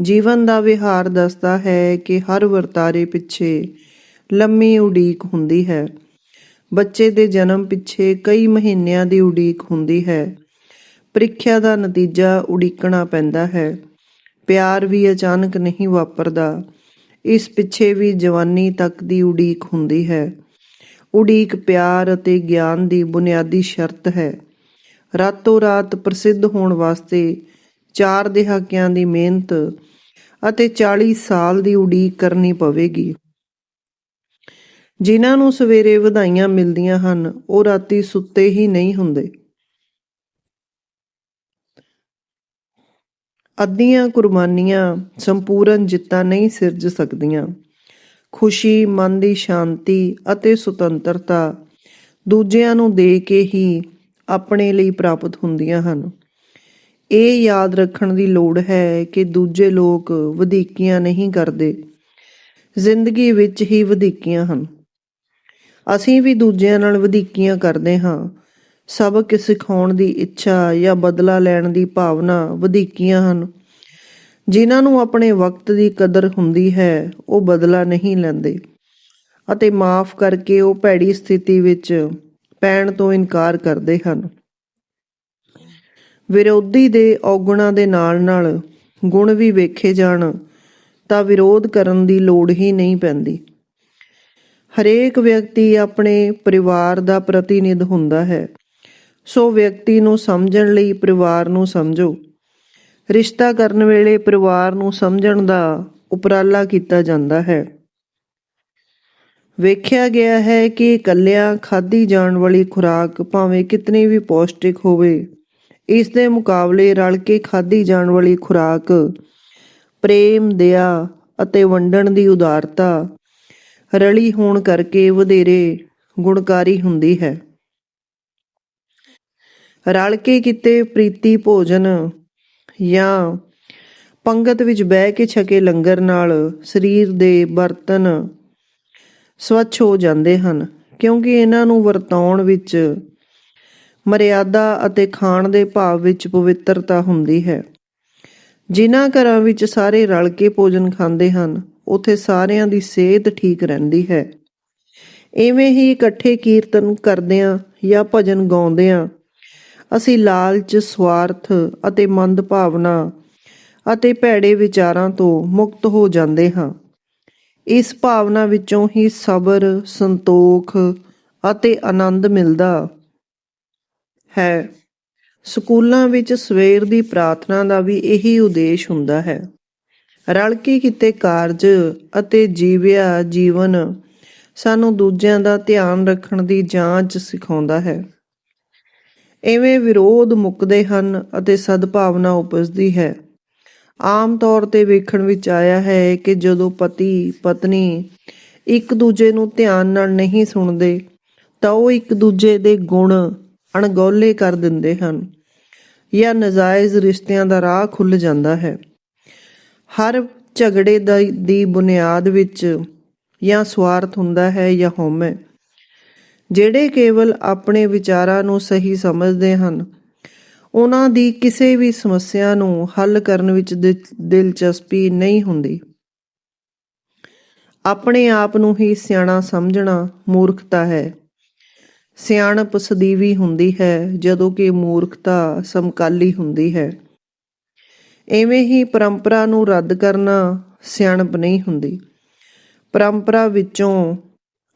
ਜੀਵਨ ਦਾ ਵਿਹਾਰ ਦੱਸਦਾ ਹੈ ਕਿ ਹਰ ਵਰਤਾਰੇ ਪਿੱਛੇ ਲੰਮੀ ਉਡੀਕ ਹੁੰਦੀ ਹੈ। ਬੱਚੇ ਦੇ ਜਨਮ ਪਿੱਛੇ ਕਈ ਮਹੀਨਿਆਂ ਦੀ ਉਡੀਕ ਹੁੰਦੀ ਹੈ। ਪ੍ਰੀਖਿਆ ਦਾ ਨਤੀਜਾ ਉਡੀਕਣਾ ਪੈਂਦਾ ਹੈ। ਪਿਆਰ ਵੀ ਅਚਾਨਕ ਨਹੀਂ ਵਾਪਰਦਾ। ਇਸ ਪਿੱਛੇ ਵੀ ਜਵਾਨੀ ਤੱਕ ਦੀ ਉਡੀਕ ਹੁੰਦੀ ਹੈ। ਉਡੀਕ ਪਿਆਰ ਅਤੇ ਗਿਆਨ ਦੀ ਬੁਨਿਆਦੀ ਸ਼ਰਤ ਹੈ। ਰਾਤੋਂ ਰਾਤ ਪ੍ਰਸਿੱਧ ਹੋਣ ਵਾਸਤੇ ਚਾਰ ਦਹਾਕਿਆਂ ਦੀ ਮਿਹਨਤ ਅਤੇ 40 ਸਾਲ ਦੀ ਉਡੀਕ ਕਰਨੀ ਪਵੇਗੀ। ਜਿਨ੍ਹਾਂ ਨੂੰ ਸਵੇਰੇ ਵਧਾਈਆਂ ਮਿਲਦੀਆਂ ਹਨ, ਉਹ ਰਾਤੀ ਸੁੱਤੇ ਹੀ ਨਹੀਂ ਹੁੰਦੇ। ਅੱਧੀਆਂ ਕੁਰਬਾਨੀਆਂ ਸੰਪੂਰਨ ਜਿੱਤਾਂ ਨਹੀਂ ਸਿਰਜ ਸਕਦੀਆਂ। ਖੁਸ਼ੀ, ਮਨ ਦੀ ਸ਼ਾਂਤੀ ਅਤੇ ਸੁਤੰਤਰਤਾ ਦੂਜਿਆਂ ਨੂੰ ਦੇ ਕੇ ਹੀ ਆਪਣੇ ਲਈ ਪ੍ਰਾਪਤ ਹੁੰਦੀਆਂ ਹਨ। ਇਹ ਯਾਦ ਰੱਖਣ ਦੀ ਲੋੜ ਹੈ ਕਿ ਦੂਜੇ ਲੋਕ ਵਧੀਕੀਆਂ ਨਹੀਂ ਕਰਦੇ। ਜ਼ਿੰਦਗੀ ਵਿੱਚ ਹੀ ਵਧੀਕੀਆਂ ਹਨ। ਅਸੀਂ ਵੀ ਦੂਜਿਆਂ ਨਾਲ ਵਧੀਕੀਆਂ ਕਰਦੇ ਹਾਂ। ਸਬਕ ਸਿਖਾਉਣ ਦੀ ਇੱਛਾ ਜਾਂ ਬਦਲਾ ਲੈਣ ਦੀ ਭਾਵਨਾ ਵਧੀਕੀਆਂ ਹਨ। ਜਿਨ੍ਹਾਂ ਨੂੰ ਆਪਣੇ ਵਕਤ ਦੀ ਕਦਰ ਹੁੰਦੀ ਹੈ, ਉਹ ਬਦਲਾ ਨਹੀਂ ਲੈਂਦੇ। ਅਤੇ ਮਾਫ ਕਰਕੇ ਉਹ ਭੈੜੀ ਸਥਿਤੀ ਵਿੱਚ ਪੈਣ ਤੋਂ ਇਨਕਾਰ ਕਰਦੇ ਹਨ। ਵਿਰੋਧੀ ਦੇ ਔਗੁਣਾਂ ਦੇ ਨਾਲ-ਨਾਲ ਗੁਣ ਵੀ ਵੇਖੇ ਜਾਣ, ਤਾਂ ਵਿਰੋਧ ਕਰਨ ਦੀ ਲੋੜ ਹੀ ਨਹੀਂ ਪੈਂਦੀ। ਹਰੇਕ ਵਿਅਕਤੀ ਆਪਣੇ ਪਰਿਵਾਰ ਦਾ ਪ੍ਰਤੀਨਿਧ ਹੁੰਦਾ ਹੈ। ਸੋ ਵਿਅਕਤੀ ਨੂੰ ਸਮਝਣ ਲਈ ਪਰਿਵਾਰ ਨੂੰ ਸਮਝੋ। ਰਿਸ਼ਤਾ ਕਰਨ ਵੇਲੇ ਪਰਿਵਾਰ ਨੂੰ ਸਮਝਣ ਦਾ ਉਪਰਾਲਾ ਕੀਤਾ ਜਾਂਦਾ ਹੈ। ਵੇਖਿਆ ਗਿਆ ਹੈ ਕਿ ਇਕੱਲਿਆਂ ਖਾਧੀ ਜਾਣ ਵਾਲੀ ਖੁਰਾਕ ਭਾਵੇਂ ਕਿਤਨੀ ਵੀ ਪੌਸ਼ਟਿਕ ਹੋਵੇ ਇਸ ਦੇ ਮੁਕਾਬਲੇ ਰਲ ਕੇ ਖਾਧੀ ਜਾਣ ਵਾਲੀ ਖੁਰਾਕ, ਪ੍ਰੇਮ, ਦਇਆ ਅਤੇ ਵੰਡਣ ਦੀ ਉਦਾਰਤਾ ਰਲੀ ਹੋਣ ਕਰਕੇ ਵਧੇਰੇ ਗੁਣਕਾਰੀ ਹੁੰਦੀ ਹੈ। ਰਲ ਕੇ ਕਿਤੇ ਪ੍ਰੀਤੀ ਭੋਜਨ ਜਾਂ ਪੰਗਤ ਵਿੱਚ ਬਹਿ ਕੇ ਛਕੇ ਲੰਗਰ ਨਾਲ ਸਰੀਰ ਦੇ ਬਰਤਨ ਸਵੱਛ ਹੋ ਜਾਂਦੇ ਹਨ, ਕਿਉਂਕਿ ਇਹਨਾਂ ਨੂੰ ਵਰਤਾਉਣ ਵਿੱਚ ਮਰਿਆਦਾ ਅਤੇ ਖਾਣ ਦੇ ਭਾਵ ਵਿੱਚ ਪਵਿੱਤਰਤਾ ਹੁੰਦੀ ਹੈ। ਜਿਨ੍ਹਾਂ ਘਰਾਂ ਵਿੱਚ ਸਾਰੇ ਰਲ ਕੇ ਭੋਜਨ ਖਾਂਦੇ ਹਨ, ਉਥੇ ਸਾਰਿਆਂ ਦੀ ਸਿਹਤ ਠੀਕ ਰਹਿੰਦੀ ਹੈ। ਐਵੇਂ ਹੀ ਇਕੱਠੇ ਕੀਰਤਨ ਕਰਦਿਆਂ ਜਾਂ ਭਜਨ ਗਾਉਂਦਿਆਂ, ਅਸੀਂ ਲਾਲਚ, ਸਵਾਰਥ ਅਤੇ ਮੰਦ ਭਾਵਨਾ ਅਤੇ ਭੈੜੇ ਵਿਚਾਰਾਂ ਤੋਂ ਮੁਕਤ ਹੋ ਜਾਂਦੇ ਹਾਂ। ਇਸ ਭਾਵਨਾ ਵਿੱਚੋਂ ਹੀ ਸਬਰ, ਸੰਤੋਖ ਅਤੇ ਆਨੰਦ ਮਿਲਦਾ ਹੈ। ਸਕੂਲਾਂ ਵਿੱਚ ਸਵੇਰ ਦੀ ਪ੍ਰਾਰਥਨਾ ਦਾ ਵੀ ਇਹੀ ਉਦੇਸ਼ ਹੁੰਦਾ ਹੈ। ਰਲ ਕੇ ਕੀਤੇ ਕਾਰਜ ਅਤੇ ਜੀਵਿਆ ਜੀਵਨ ਸਾਨੂੰ ਦੂਜਿਆਂ ਦਾ ਧਿਆਨ ਰੱਖਣ ਦੀ ਜਾਂਚ ਸਿਖਾਉਂਦਾ ਹੈ। ਐਵੇਂ ਵਿਰੋਧ ਮੁੱਕਦੇ ਹਨ ਅਤੇ ਸਦਭਾਵਨਾ ਉਪਜਦੀ ਹੈ। ਆਮ ਤੌਰ ਤੇ ਵੇਖਣ ਵਿੱਚ ਆਇਆ ਹੈ ਕਿ ਜਦੋਂ ਪਤੀ, ਪਤਨੀ ਇੱਕ ਦੂਜੇ ਨੂੰ ਧਿਆਨ ਨਾਲ ਨਹੀਂ ਸੁਣਦੇ, ਤਾਂ ਉਹ ਇੱਕ ਦੂਜੇ ਦੇ ਗੁਣ ਅਣਗੌਲੇ ਕਰ ਦਿੰਦੇ ਹਨ ਜਾਂ ਨਜਾਇਜ਼ ਰਿਸ਼ਤਿਆਂ ਦਾ ਰਾਹ ਖੁੱਲ ਜਾਂਦਾ ਹੈ। ਹਰ ਝਗੜੇ ਦੀ ਬੁਨਿਆਦ ਵਿੱਚ ਜਾਂ ਸਵਾਰਥ ਹੁੰਦਾ ਹੈ ਜਾਂ ਹਉਮੈ। ਜਿਹੜੇ ਕੇਵਲ ਆਪਣੇ ਵਿਚਾਰਾਂ ਨੂੰ ਸਹੀ ਸਮਝਦੇ ਹਨ, ਉਹਨਾਂ ਦੀ ਕਿਸੇ ਵੀ ਸਮੱਸਿਆ ਨੂੰ ਹੱਲ ਕਰਨ ਵਿੱਚ ਦਿਲਚਸਪੀ ਨਹੀਂ ਹੁੰਦੀ। ਆਪਣੇ ਆਪ ਨੂੰ ਹੀ ਸਿਆਣਾ ਸਮਝਣਾ ਮੂਰਖਤਾ ਹੈ। ਸਿਆਣਪ ਸਦੀਵੀ ਹੁੰਦੀ ਹੈ, ਜਦੋਂ ਕਿ ਮੂਰਖਤਾ ਸਮਕਾਲੀ ਹੁੰਦੀ ਹੈ। ਐਵੇਂ ਹੀ ਪਰੰਪਰਾ ਨੂੰ ਰੱਦ ਕਰਨਾ ਸਿਆਣਪ ਨਹੀਂ ਹੁੰਦੀ। ਪਰੰਪਰਾ ਵਿੱਚੋਂ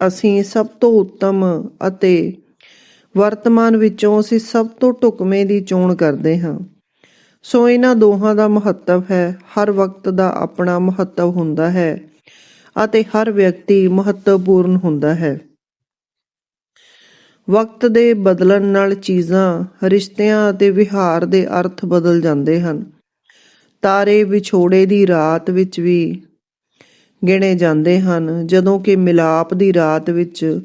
ਅਸੀਂ ਸਭ ਤੋਂ ਉੱਤਮ ਅਤੇ ਵਰਤਮਾਨ ਵਿੱਚੋਂ ਅਸੀਂ ਸਭ ਤੋਂ ਢੁਕਵੇਂ ਦੀ ਚੋਣ ਕਰਦੇ ਹਾਂ। ਸੋ ਇਹਨਾਂ ਦੋਹਾਂ ਦਾ ਮਹੱਤਵ ਹੈ, ਹਰ ਵਕਤ ਦਾ ਆਪਣਾ ਮਹੱਤਵ ਹੁੰਦਾ ਹੈ ਅਤੇ ਹਰ ਵਿਅਕਤੀ ਮਹੱਤਵਪੂਰਨ ਹੁੰਦਾ ਹੈ। ਵਕਤ ਦੇ ਬਦਲਣ ਨਾਲ ਚੀਜ਼ਾਂ, ਰਿਸ਼ਤਿਆਂ ਅਤੇ ਵਿਹਾਰ ਦੇ ਅਰਥ ਬਦਲ ਜਾਂਦੇ ਹਨ। ਤਾਰੇ ਵਿਛੋੜੇ ਦੀ ਰਾਤ ਵਿੱਚ ਵੀ ਗਿਣੇ ਜਾਂਦੇ ਹਨ, ਜਦੋਂ ਕਿ ਮਿਲਾਪ ਦੀ ਰਾਤ ਵਿੱਚ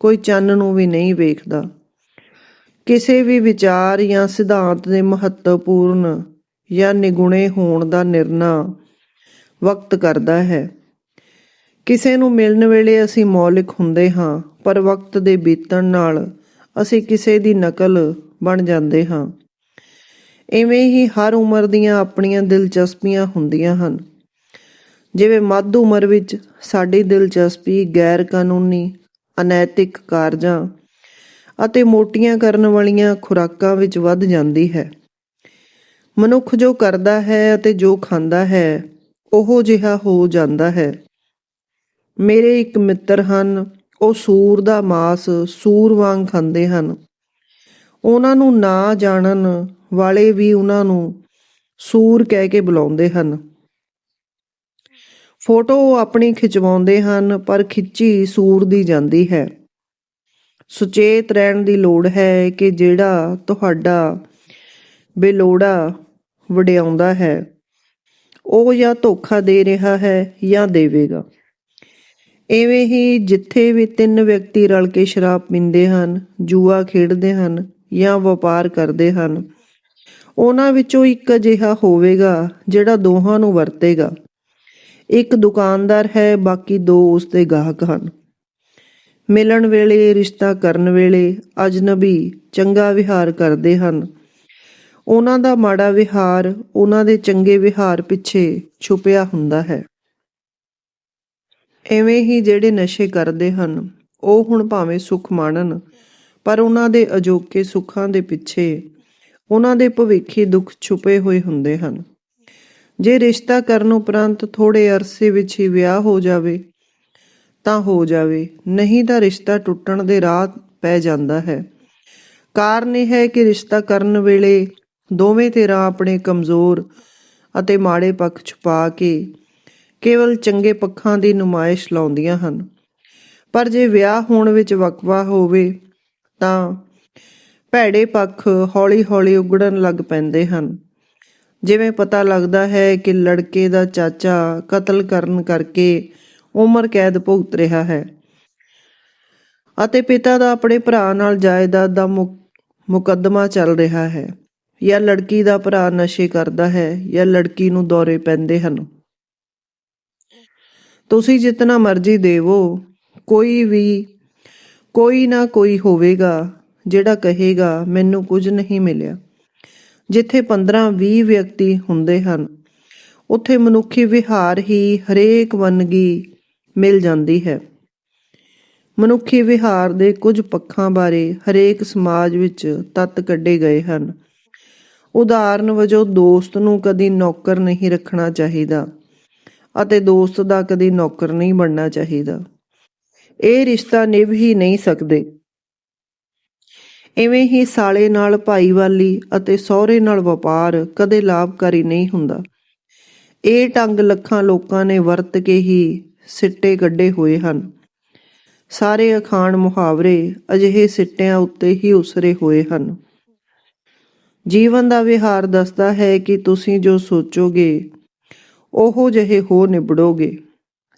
ਕੋਈ ਚੰਨ ਨੂੰ ਵੀ ਨਹੀਂ ਵੇਖਦਾ। ਕਿਸੇ ਵੀ ਵਿਚਾਰ ਜਾਂ ਸਿਧਾਂਤ ਦੇ ਮਹੱਤਵਪੂਰਨ ਜਾਂ ਨਿਗੁਣੇ ਹੋਣ ਦਾ ਨਿਰਣਾ ਵਕਤ ਕਰਦਾ ਹੈ। ਕਿਸੇ ਨੂੰ ਮਿਲਣ ਵੇਲੇ ਅਸੀਂ ਮੌਲਿਕ ਹੁੰਦੇ ਹਾਂ, ਪਰ ਵਕਤ ਦੇ ਬੀਤਣ ਨਾਲ ਅਸੀਂ ਕਿਸੇ ਦੀ ਨਕਲ ਬਣ ਜਾਂਦੇ ਹਾਂ। ਇਵੇਂ ਹੀ ਹਰ ਉਮਰ ਦੀਆਂ ਆਪਣੀਆਂ ਦਿਲਚਸਪੀਆਂ ਹੁੰਦੀਆਂ ਹਨ। ਜਿਵੇਂ ਮੱਧ ਉਮਰ ਵਿੱਚ ਸਾਡੀ ਦਿਲਚਸਪੀ ਗੈਰ ਕਾਨੂੰਨੀ ਅਨੈਤਿਕ ਕਾਰਜਾਂ ਅਤੇ ਮੋਟੀਆਂ ਕਰਨ ਵਾਲੀਆਂ ਖੁਰਾਕਾਂ ਵਿੱਚ ਵੱਧ ਜਾਂਦੀ ਹੈ। ਮਨੁੱਖ ਜੋ ਕਰਦਾ ਹੈ ਅਤੇ ਜੋ ਖਾਂਦਾ ਹੈ, ਉਹੋ ਜਿਹਾ ਹੋ ਜਾਂਦਾ ਹੈ। ਮੇਰੇ ਇੱਕ ਮਿੱਤਰ ਹਨ, ਉਹ ਸੂਰ ਦਾ ਮਾਸ ਸੂਰ ਵਾਂਗ ਖਾਂਦੇ ਹਨ। ਉਹਨਾਂ ਨੂੰ ਨਾ ਜਾਣਨ ਵਾਲੇ ਵੀ ਉਹਨਾਂ ਨੂੰ ਸੂਰ ਕਹਿ ਕੇ ਬੁਲਾਉਂਦੇ ਹਨ। ਫੋਟੋ ਆਪਣੀ ਖਿਚਵਾਉਂਦੇ ਹਨ, ਪਰ ਖਿੱਚੀ ਸੂਰ ਦੀ ਜਾਂਦੀ ਹੈ। ਸੁਚੇਤ ਰਹਿਣ ਦੀ ਲੋੜ ਹੈ ਕਿ ਜਿਹੜਾ ਤੁਹਾਡਾ ਬੇਲੋੜਾ ਵਡਿਆਉਂਦਾ ਹੈ, ਉਹ ਜਾਂ ਧੋਖਾ ਦੇ ਰਿਹਾ ਹੈ ਜਾਂ ਦੇਵੇਗਾ। ਇਵੇਂ ਹੀ ਜਿੱਥੇ ਵੀ ਤਿੰਨ ਵਿਅਕਤੀ ਰਲ ਕੇ ਸ਼ਰਾਬ ਪੀਂਦੇ ਹਨ, ਜੂਆ ਖੇਡਦੇ ਹਨ ਜਾਂ ਵਪਾਰ ਕਰਦੇ ਹਨ, ਉਹਨਾਂ ਵਿੱਚੋਂ ਇੱਕ ਅਜਿਹਾ ਹੋਵੇਗਾ ਜਿਹੜਾ ਦੋਹਾਂ ਨੂੰ ਵਰਤੇਗਾ। ਇੱਕ ਦੁਕਾਨਦਾਰ ਹੈ, ਬਾਕੀ ਦੋ ਉਸਦੇ ਗਾਹਕ ਹਨ। ਮਿਲਣ ਵੇਲੇ, ਰਿਸ਼ਤਾ ਕਰਨ ਵੇਲੇ ਅਜਨਬੀ ਚੰਗਾ ਵਿਹਾਰ ਕਰਦੇ ਹਨ। ਉਹਨਾਂ ਦਾ ਮਾੜਾ ਵਿਹਾਰ ਉਹਨਾਂ ਦੇ ਚੰਗੇ ਵਿਹਾਰ ਪਿੱਛੇ ਛੁਪਿਆ ਹੁੰਦਾ ਹੈ। ਐਵੇਂ ਹੀ ਜਿਹੜੇ ਨਸ਼ੇ ਕਰਦੇ ਹਨ, ਉਹ ਹੁਣ ਭਾਵੇਂ ਸੁੱਖ ਮਾਣਨ, ਪਰ ਉਹਨਾਂ ਦੇ ਅਜੋਕੇ ਸੁੱਖਾਂ ਦੇ ਪਿੱਛੇ ਉਹਨਾਂ ਦੇ ਭਵਿੱਖੀ ਦੁੱਖ ਛੁਪੇ ਹੋਏ ਹੁੰਦੇ ਹਨ। ਜੇ ਰਿਸ਼ਤਾ ਕਰਨ ਉਪਰੰਤ ਥੋੜੇ ਅਰਸੇ ਵਿੱਚ ਹੀ ਵਿਆਹ ਹੋ ਜਾਵੇ, ਤਾਂ ਹੋ ਜਾਵੇ, ਨਹੀਂ ਤਾਂ ਰਿਸ਼ਤਾ ਟੁੱਟਣ ਦੇ ਰਾਹ ਪੈ ਜਾਂਦਾ ਹੈ। ਕਾਰਨ ਇਹ ਹੈ ਕਿ ਰਿਸ਼ਤਾ ਕਰਨ ਵੇਲੇ ਦੋਵੇਂ ਧਿਰਾਂ ਆਪਣੇ ਕਮਜ਼ੋਰ ਅਤੇ ਮਾੜੇ ਪੱਖ ਛੁਪਾ ਕੇ ਕੇਵਲ ਚੰਗੇ ਪੱਖਾਂ ਦੀ ਨੁਮਾਇਸ਼ ਲਾਉਂਦੀਆਂ ਹਨ। ਪਰ ਜੇ ਵਿਆਹ ਹੋਣ ਵਿੱਚ ਵਕਵਾ ਹੋਵੇ, ਤਾਂ ਭੈੜੇ ਪੱਖ ਹੌਲੀ-ਹੌਲੀ ਉਗੜਨ ਲੱਗ ਪੈਂਦੇ ਹਨ। ਜਿਵੇਂ ਪਤਾ ਲੱਗਦਾ ਹੈ ਕਿ ਲੜਕੇ ਦਾ ਚਾਚਾ ਕਤਲ ਕਰਨ ਕਰਕੇ ਉਮਰ ਕੈਦ ਭੁਗਤ ਰਿਹਾ ਹੈ ਅਤੇ ਪਿਤਾ ਦਾ ਆਪਣੇ ਭਰਾ ਨਾਲ ਜਾਇਦਾਦ ਦਾ ਮੁਕੱਦਮਾ ਚੱਲ ਰਿਹਾ ਹੈ। ਜਾਂ ਲੜਕੀ ਦਾ ਭਰਾ ਨਸ਼ੇ ਕਰਦਾ ਹੈ ਜਾਂ ਲੜਕੀ ਨੂੰ ਦੌਰੇ ਪੈਂਦੇ ਹਨ। ਤੁਸੀਂ ਜਿੰਨਾ ਮਰਜ਼ੀ ਦੇਵੋ, ਕੋਈ ਵੀ, ਕੋਈ ਨਾ ਕੋਈ ਹੋਵੇਗਾ, ਜਿਹੜਾ ਕਹੇਗਾ, ਮੈਨੂੰ ਕੁਝ ਨਹੀਂ ਮਿਲਿਆ। ਜਿੱਥੇ 15-20 ਵਿਅਕਤੀ ਹੁੰਦੇ ਹਨ, ਉੱਥੇ ਮਨੁੱਖੀ ਵਿਹਾਰ ਹੀ ਹਰੇਕ ਵੰਨਗੀ ਮਿਲ ਜਾਂਦੀ ਹੈ। ਮਨੁੱਖੀ ਵਿਹਾਰ ਦੇ ਕੁਝ ਪੱਖਾਂ ਬਾਰੇ ਹਰੇਕ ਸਮਾਜ ਵਿੱਚ ਤੱਤ ਕੱਢੇ ਗਏ ਹਨ। ਉਦਾਹਰਨ ਵਜੋਂ ਦੋਸਤ ਨੂੰ ਕਦੀ ਨੌਕਰ ਨਹੀਂ ਰੱਖਣਾ ਚਾਹੀਦਾ। ਅਤੇ ਦੋਸਤ ਦਾ ਕਦੀ ਨੌਕਰ ਨਹੀਂ ਬਣਨਾ ਚਾਹੀਦਾ। ਇਹ ਰਿਸ਼ਤਾ ਨਿਭ ਹੀ ਨਹੀਂ ਸਕਦੇ। ਐਵੇਂ ਹੀ ਸਾਲੇ ਨਾਲ ਭਾਈਵਾਲੀ ਅਤੇ ਸਹੁਰੇ ਨਾਲ ਵਪਾਰ ਕਦੇ ਲਾਭਕਾਰੀ ਨਹੀਂ ਹੁੰਦਾ। ਇਹ ਢੰਗ ਲੱਖਾਂ ਲੋਕਾਂ ਨੇ ਵਰਤ ਕੇ ਹੀ ਸਿੱਟੇ ਕੱਢੇ ਹੋਏ ਹਨ। ਸਾਰੇ ਅਖਾਣ ਮੁਹਾਵਰੇ ਅਜਿਹੇ ਸਿੱਟਿਆਂ ਉੱਤੇ ਹੀ ਉਸਰੇ ਹੋਏ ਹਨ। ਜੀਵਨ ਦਾ ਵਿਹਾਰ ਦੱਸਦਾ ਹੈ ਕਿ ਤੁਸੀਂ ਜੋ ਸੋਚੋਗੇ ਉਹੋ ਜਿਹੇ ਹੋ ਨਿਬੜੋਗੇ।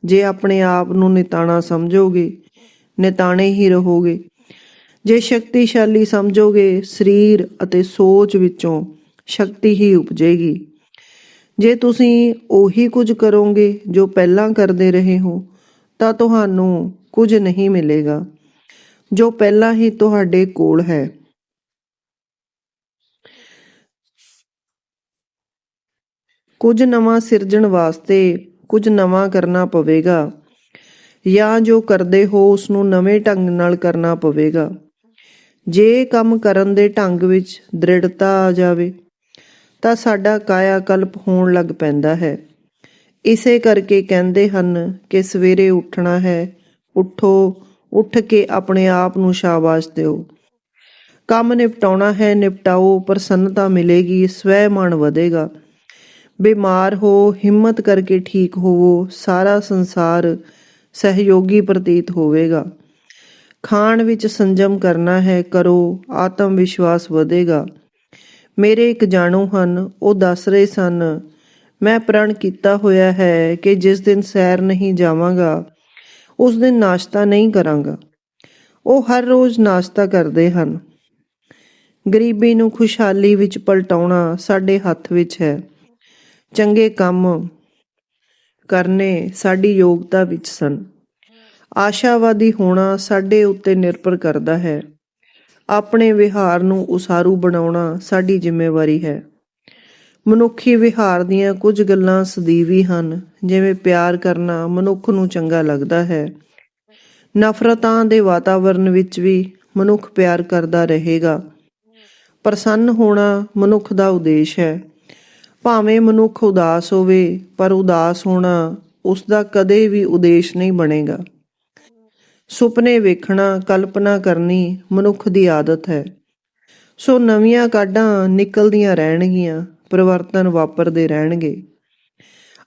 ਜੇ ਆਪਣੇ ਆਪ ਨੂੰ ਨਿਤਾਣਾ ਸਮਝੋਗੇ, ਨਿਤਾਣੇ ਹੀ ਰਹੋਗੇ। ਜੇ ਸ਼ਕਤੀਸ਼ਾਲੀ ਸਮਝੋਗੇ, ਸਰੀਰ ਅਤੇ ਸੋਚ ਵਿੱਚੋਂ ਸ਼ਕਤੀ ਹੀ ਉਪਜੇਗੀ। ਜੇ ਤੁਸੀਂ ਉਹੀ ਕੁਝ ਕਰੋਗੇ ਜੋ ਪਹਿਲਾਂ ਕਰਦੇ ਰਹੇ ਹੋ, ਤਾਂ ਤੁਹਾਨੂੰ ਕੁਝ ਨਹੀਂ ਮਿਲੇਗਾ। ਜੋ ਪਹਿਲਾਂ ਹੀ ਤੁਹਾਡੇ ਕੋਲ ਹੈ। ਕੁਝ ਨਵਾਂ ਸਿਰਜਣ ਵਾਸਤੇ ਕੁਝ ਨਵਾਂ ਕਰਨਾ ਪਵੇਗਾ। ਜਾਂ ਜੋ ਕਰਦੇ ਹੋ ਉਸ ਨੂੰ ਨਵੇਂ ਢੰਗ ਨਾਲ ਕਰਨਾ ਪਵੇਗਾ। ਜੇ ਕੰਮ ਕਰਨ ਦੇ ਢੰਗ ਵਿੱਚ ਦ੍ਰਿੜਤਾ ਆ ਜਾਵੇ, ਤਾਂ ਸਾਡਾ ਕਾਇਆ ਕਲਪ ਹੋਣ ਲੱਗ ਪੈਂਦਾ ਹੈ। ਇਸੇ ਕਰਕੇ ਕਹਿੰਦੇ ਹਨ ਕਿ ਸਵੇਰੇ ਉੱਠਣਾ ਹੈ, ਉੱਠੋ, ਉੱਠ ਕੇ ਆਪਣੇ ਆਪ ਨੂੰ ਸ਼ਾਬਾਸ਼ ਦਿਓ। ਕੰਮ ਨਿਪਟਾਉਣਾ ਹੈ, ਨਿਪਟਾਓ, ਪ੍ਰਸੰਨਤਾ ਮਿਲੇਗੀ ਸਵੈ ਮਨ ਵਧੇਗਾ। ਬਿਮਾਰ ਹੋ, ਹਿੰਮਤ ਕਰਕੇ ਠੀਕ ਹੋਵੋ, ਸਾਰਾ ਸੰਸਾਰ ਸਹਿਯੋਗੀ ਪ੍ਰਤੀਤ ਹੋਵੇਗਾ। ਖਾਣ ਵਿੱਚ ਸੰਜਮ ਕਰਨਾ ਹੈ, ਕਰੋ, ਆਤਮ ਵਿਸ਼ਵਾਸ ਵਧੇਗਾ। ਮੇਰੇ ਇੱਕ ਜਾਣੂ ਹਨ, ਉਹ ਦੱਸ ਰਹੇ ਸਨ, ਮੈਂ ਪ੍ਰਣ ਕੀਤਾ ਹੋਇਆ ਹੈ ਕਿ ਜਿਸ ਦਿਨ ਸੈਰ ਨਹੀਂ ਜਾਵਾਂਗਾ, ਉਸ ਦਿਨ ਨਾਸ਼ਤਾ ਨਹੀਂ ਕਰਾਂਗਾ। ਉਹ ਹਰ ਰੋਜ਼ ਨਾਸ਼ਤਾ ਕਰਦੇ ਹਨ। ਗਰੀਬੀ ਨੂੰ ਖੁਸ਼ਹਾਲੀ ਵਿੱਚ ਪਲਟਾਉਣਾ ਸਾਡੇ ਹੱਥ ਵਿੱਚ ਹੈ। ਚੰਗੇ ਕੰਮ ਕਰਨੇ ਸਾਡੀ ਯੋਗਤਾ ਵਿੱਚ ਸਨ। ਆਸ਼ਾਵਾਦੀ ਹੋਣਾ ਸਾਡੇ ਉੱਤੇ ਨਿਰਭਰ ਕਰਦਾ ਹੈ। ਆਪਣੇ ਵਿਹਾਰ ਨੂੰ ਉਸਾਰੂ ਬਣਾਉਣਾ ਸਾਡੀ ਜ਼ਿੰਮੇਵਾਰੀ ਹੈ। ਮਨੁੱਖੀ ਵਿਹਾਰ ਦੀਆਂ ਕੁਝ ਗੱਲਾਂ ਸਦੀਵੀ ਹਨ, ਜਿਵੇਂ ਪਿਆਰ ਕਰਨਾ ਮਨੁੱਖ ਨੂੰ ਚੰਗਾ ਲੱਗਦਾ ਹੈ। ਨਫ਼ਰਤਾਂ ਦੇ ਵਾਤਾਵਰਣ ਵਿੱਚ ਵੀ ਮਨੁੱਖ ਪਿਆਰ ਕਰਦਾ ਰਹੇਗਾ। ਪ੍ਰਸੰਨ ਹੋਣਾ ਮਨੁੱਖ ਦਾ ਉਦੇਸ਼ ਹੈ। ਭਾਵੇਂ ਮਨੁੱਖ ਉਦਾਸ ਹੋਵੇ, ਪਰ ਉਦਾਸ ਹੋਣਾ ਉਸ ਦਾ ਕਦੇ ਵੀ ਉਦੇਸ਼ ਨਹੀਂ ਬਣੇਗਾ। ਸੁਪਨੇ ਵੇਖਣਾ, ਕਲਪਨਾ ਕਰਨੀ ਮਨੁੱਖ ਦੀ ਆਦਤ ਹੈ। ਸੋ ਨਵੀਆਂ ਕਾਢਾਂ ਨਿਕਲਦੀਆਂ ਰਹਿਣਗੀਆਂ, ਪਰਿਵਰਤਨ ਵਾਪਰਦੇ ਰਹਿਣਗੇ।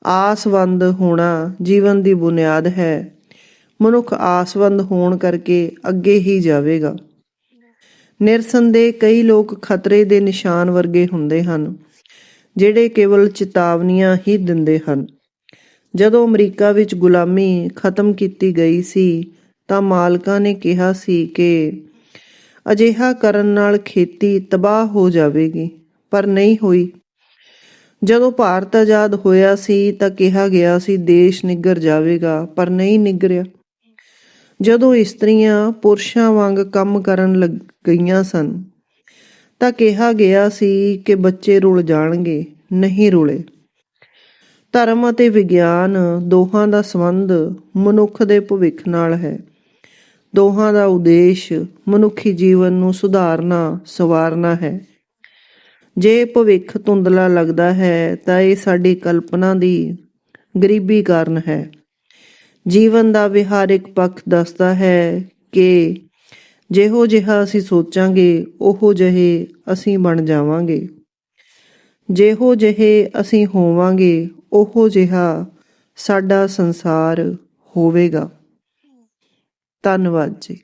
ਆਸਵੰਦ ਹੋਣਾ ਜੀਵਨ ਦੀ ਬੁਨਿਆਦ ਹੈ। ਮਨੁੱਖ ਆਸਵੰਦ ਹੋਣ ਕਰਕੇ ਅੱਗੇ ਹੀ ਜਾਵੇਗਾ। ਨਿਰਸੰਦੇਹ ਕਈ ਲੋਕ ਖਤਰੇ ਦੇ ਨਿਸ਼ਾਨ ਵਰਗੇ ਹੁੰਦੇ ਹਨ। ਜਿਹੜੇ ਕੇਵਲ ਚੇਤਾਵਨੀਆਂ ਹੀ ਦਿੰਦੇ ਹਨ। ਜਦੋਂ ਅਮਰੀਕਾ ਵਿੱਚ ਗੁਲਾਮੀ ਖਤਮ ਕੀਤੀ ਗਈ ਸੀ, ਤਾਂ ਮਾਲਕਾਂ ਨੇ ਕਿਹਾ ਸੀ ਕਿ ਅਜਿਹਾ ਕਰਨ ਨਾਲ ਖੇਤੀ ਤਬਾਹ ਹੋ ਜਾਵੇਗੀ, ਪਰ ਨਹੀਂ ਹੋਈ। ਜਦੋਂ ਭਾਰਤ ਆਜ਼ਾਦ ਹੋਇਆ ਸੀ, ਤਾਂ ਕਿਹਾ ਗਿਆ ਸੀ, ਦੇਸ਼ ਨਿੱਗਰ ਜਾਵੇਗਾ ਪਰ ਨਹੀਂ ਨਿੱਗਰਿਆ ਜਦੋਂ ਇਸਤਰੀਆਂ ਪੁਰਸ਼ਾਂ ਵਾਂਗ ਕੰਮ ਕਰਨ ਲੱਗ ਗਈਆਂ ਸਨ ਤਾਂ ਕਿਹਾ ਗਿਆ ਸੀ ਕਿ ਬੱਚੇ ਰੁਲ ਜਾਣਗੇ, ਨਹੀਂ ਰੁਲੇ। ਧਰਮ ਅਤੇ ਵਿਗਿਆਨ ਦੋਹਾਂ ਦਾ ਸੰਬੰਧ ਮਨੁੱਖ ਦੇ ਭਵਿੱਖ ਨਾਲ ਹੈ। ਦੋਹਾਂ ਦਾ ਉਦੇਸ਼ ਮਨੁੱਖੀ ਜੀਵਨ ਨੂੰ ਸੁਧਾਰਨਾ, ਸਵਾਰਨਾ ਹੈ। ਜੇ ਭਵਿੱਖ ਧੁੰਦਲਾ ਲੱਗਦਾ ਹੈ, ਤਾਂ ਇਹ ਸਾਡੀ ਕਲਪਨਾ ਦੀ ਗਰੀਬੀ ਕਾਰਨ ਹੈ। ਜੀਵਨ ਦਾ ਵਿਹਾਰਿਕ ਪੱਖ ਦੱਸਦਾ ਹੈ ਕਿ ਜਿਹੋ ਜਿਹਾ ਅਸੀਂ ਸੋਚਾਂਗੇ, ਉਹੋ ਜਿਹੇ ਅਸੀਂ ਬਣ ਜਾਵਾਂਗੇ। ਜਿਹੋ ਜਿਹੇ ਅਸੀਂ ਹੋਵਾਂਗੇ, ਉਹੋ ਜਿਹਾ ਸਾਡਾ ਸੰਸਾਰ ਹੋਵੇਗਾ। ਧੰਨਵਾਦ ਜੀ।